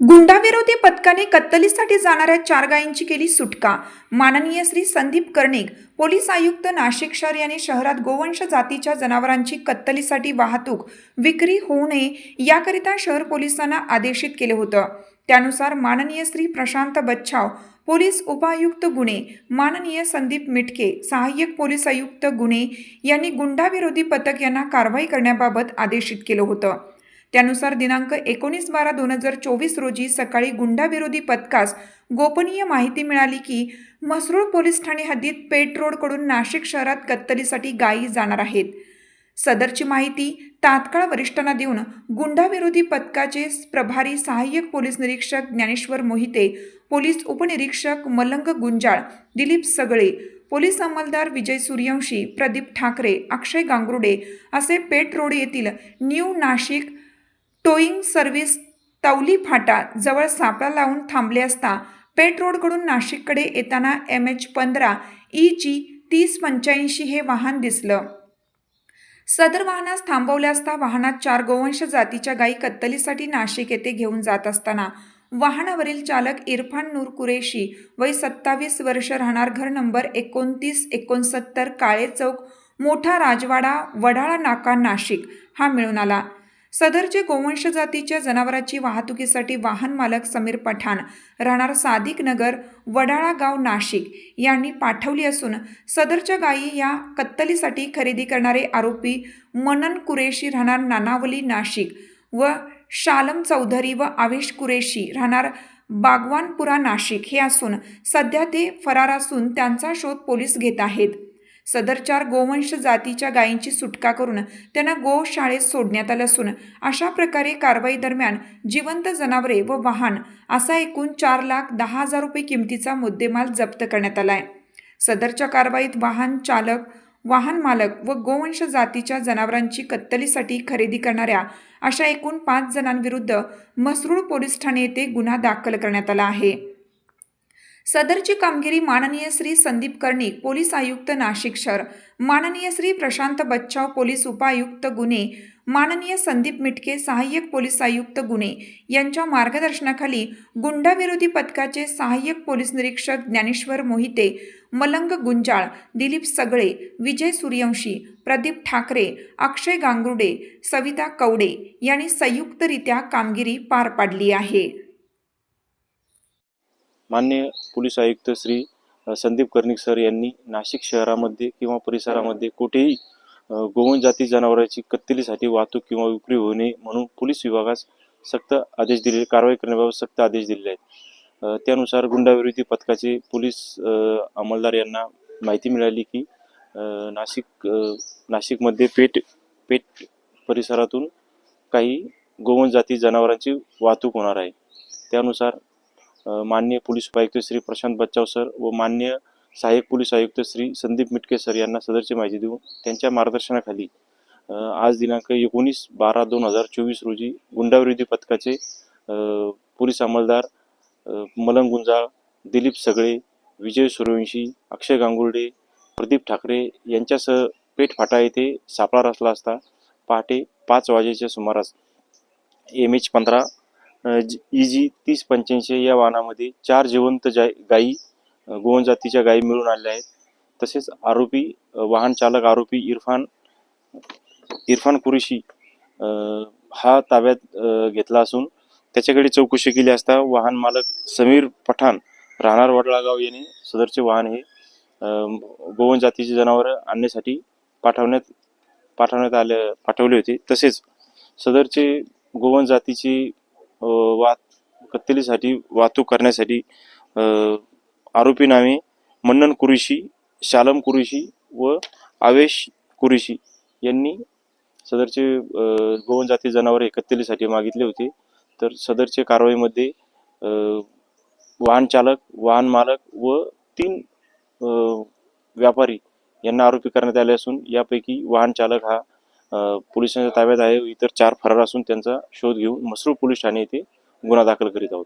गुंडाविरोधी पथकाने कत्तलीसाठी जाणाऱ्या चार गायींची केली सुटका. माननीय श्री संदीप कर्णिक पोलीस आयुक्त नाशिक शहर यांनी शहरात गोवंश जातीच्या जनावरांची कत्तलीसाठी वाहतूक विक्री होऊ नये याकरिता शहर पोलिसांना आदेशित केलं होतं. त्यानुसार माननीय श्री प्रशांत बच्छाव पोलीस उपायुक्त गुन्हे माननीय संदीप मिटके सहाय्यक पोलीस आयुक्त गुन्हे यांनी गुंडाविरोधी पथक यांना कारवाई करण्याबाबत आदेशित केलं होतं. त्यानुसार दिनांक एकोणीस बारा दोन हजार चोवीस रोजी सकाळी गुंडाविरोधी पथकास गोपनीय माहिती मिळाली की म्हसरूळ पोलीस ठाणे हद्दीत पेट रोडकडून नाशिक शहरात कत्तलीसाठी गायी जाणार आहेत. सदरची माहिती तात्काळ वरिष्ठांना देऊन गुंडाविरोधी पथकाचे प्रभारी सहाय्यक पोलीस निरीक्षक ज्ञानेश्वर मोहिते पोलीस उपनिरीक्षक मलंग गुंजाळ दिलीप सगळे पोलीस अंमलदार विजय सूर्यवंशी प्रदीप ठाकरे अक्षय गांगरुडे असे पेट रोड येथील new Nashik towing service Tavli फाटा जवळ सापळा लावून थांबले असता पेट रोडकडून नाशिककडे येताना एम एच पंधरा ई जी तीस पंच्याऐंशी हे वाहन दिसलं. सदर वाहनास थांबवले असता वाहनात चार गोवंश जातीच्या गायी कत्तलीसाठी नाशिक येथे घेऊन जात असताना वाहनावरील चालक इरफान नूर कुरेशी वय सत्तावीस वर्ष राहणार घर नंबर एकोणतीस एकोणसत्तर काळे चौक मोठा राजवाडा वडाळा नाका नाशिक हा मिळून आला. सदरचे गोवंश जातीच्या जनावराची वाहतुकीसाठी वाहन मालक समीर पठाण राहणार सादिक नगर वडाळा गाव नाशिक यांनी पाठवली असून सदरच्या गायी या कत्तलीसाठी खरेदी करणारे आरोपी मनन कुरेशी राहणार नानावली नाशिक व शालम चौधरी व आवेश कुरेशी राहणार बागवानपुरा नाशिक हे असून सध्या ते फरार असून त्यांचा शोध पोलीस घेत आहेत. सदर चार गोवंश जातीच्या गायींची सुटका करून त्यांना गोशाळेत सोडण्यात आलं असून अशा प्रकारे कारवाई दरम्यान जिवंत जनावरे व वाहन असा एकूण चार लाख दहा हजार रुपये किमतीचा मुद्देमाल जप्त करण्यात आला आहे. सदरच्या कारवाईत वाहन चालक वाहन मालक व गोवंश जातीच्या जनावरांची कत्तलीसाठी खरेदी करणाऱ्या अशा एकूण पाच जणांविरुद्ध मसरूळ पोलीस ठाणे येथे गुन्हा दाखल करण्यात आला आहे. सदरची कामगिरी माननीय श्री संदीप कर्णिक पोलीस आयुक्त नाशिक शहर. माननीय श्री प्रशांत बच्चाव पोलीस उपायुक्त गुन्हे. माननीय संदीप मिटके सहाय्यक पोलीस आयुक्त गुन्हे. यांच्या मार्गदर्शनाखाली गुंडाविरोधी पथकाचे सहाय्यक पोलीस निरीक्षक ज्ञानेश्वर मोहिते मलंग गुंजाळ दिलीप सगळे विजय सूर्यवंशी प्रदीप ठाकरे अक्षय गांगुडे सविता कवडे यांनी संयुक्तरित्या कामगिरी पार पाडली आहे. मान्य पोलीस आयुक्त श्री संदीप कर्णिक सर यांनी नाशिक शहरामध्ये किंवा परिसरामध्ये कुठेही गोवन जाती जनावरांची कत्तलीसाठी वाहतूक किंवा विक्री होऊ नये म्हणून पोलीस विभागास सक्त आदेश दिले कारवाई करण्याबाबत सक्त आदेश दिलेले आहेत. त्यानुसार गुंडाविरोधी पथकाचे पोलीस अंमलदार यांना माहिती मिळाली की नाशिक नाशिकमध्ये पेठ पेठ परिसरातून काही गोवन जाती जनावरांची वाहतूक होणार आहे. त्यानुसार मान्य माननीय पोलीस उपायुक्त श्री प्रशांत बच्चाव सर व मान्य सहाय्यक पोलीस आयुक्त श्री संदीप मिटके सर यांना सदरची माहिती देऊन त्यांच्या मार्गदर्शनाखाली आज दिनांक एकोणीस बारा दोन हजार चोवीस रोजी गुंडाविरोधी पथकाचे पोलीस अंमलदार मलंग गुंजाळ दिलीप सगळे विजय सूर्यवंशी अक्षय गांगुर्डे प्रदीप ठाकरे यांच्यासह पेठ फाटा येथे सापळा रचला असता पहाटे पाच वाजेच्या सुमारास एम एच पंधरा ई जी तीस पंच्याऐंशी या वाहनामध्ये चार जिवंत जाय गायी गोवन जातीच्या गायी मिळून आलेल्या आहेत. तसेच आरोपी वाहन चालक आरोपी इरफान इरफान कुरेशी हा ताब्यात घेतला असून त्याच्याकडे चौकशी केली असता वाहन मालक समीर पठाण राहणार वडळागाव यांनी सदरचे वाहन हे गोवन जातीची जनावरं आणण्यासाठी पाठवण्यात पाठवण्यात आले पाठवले होते. तसेच सदरचे गोवन जातीची वात कत्तलीसाठी वाहतूक करण्यासाठी आरोपी नावे मन्नन कुरेशी शालम कुरेशी व आवेश कुरेशी यांनी सदरचे गोवन जाती जनावरे कत्तलीसाठी मागितले होते. तर सदरचे कारवाईमध्ये वाहन चालक वाहन मालक व तीन व्यापारी यांना आरोपी करण्यात आले असून यापैकी वाहन चालक हा पोलिसांच्या ताब्यात आहे. इतर चार फरार असून त्यांचा शोध घेऊन म्हसरूळ पोलीस ठाणे येथे गुन्हा दाखल करीत आहोत.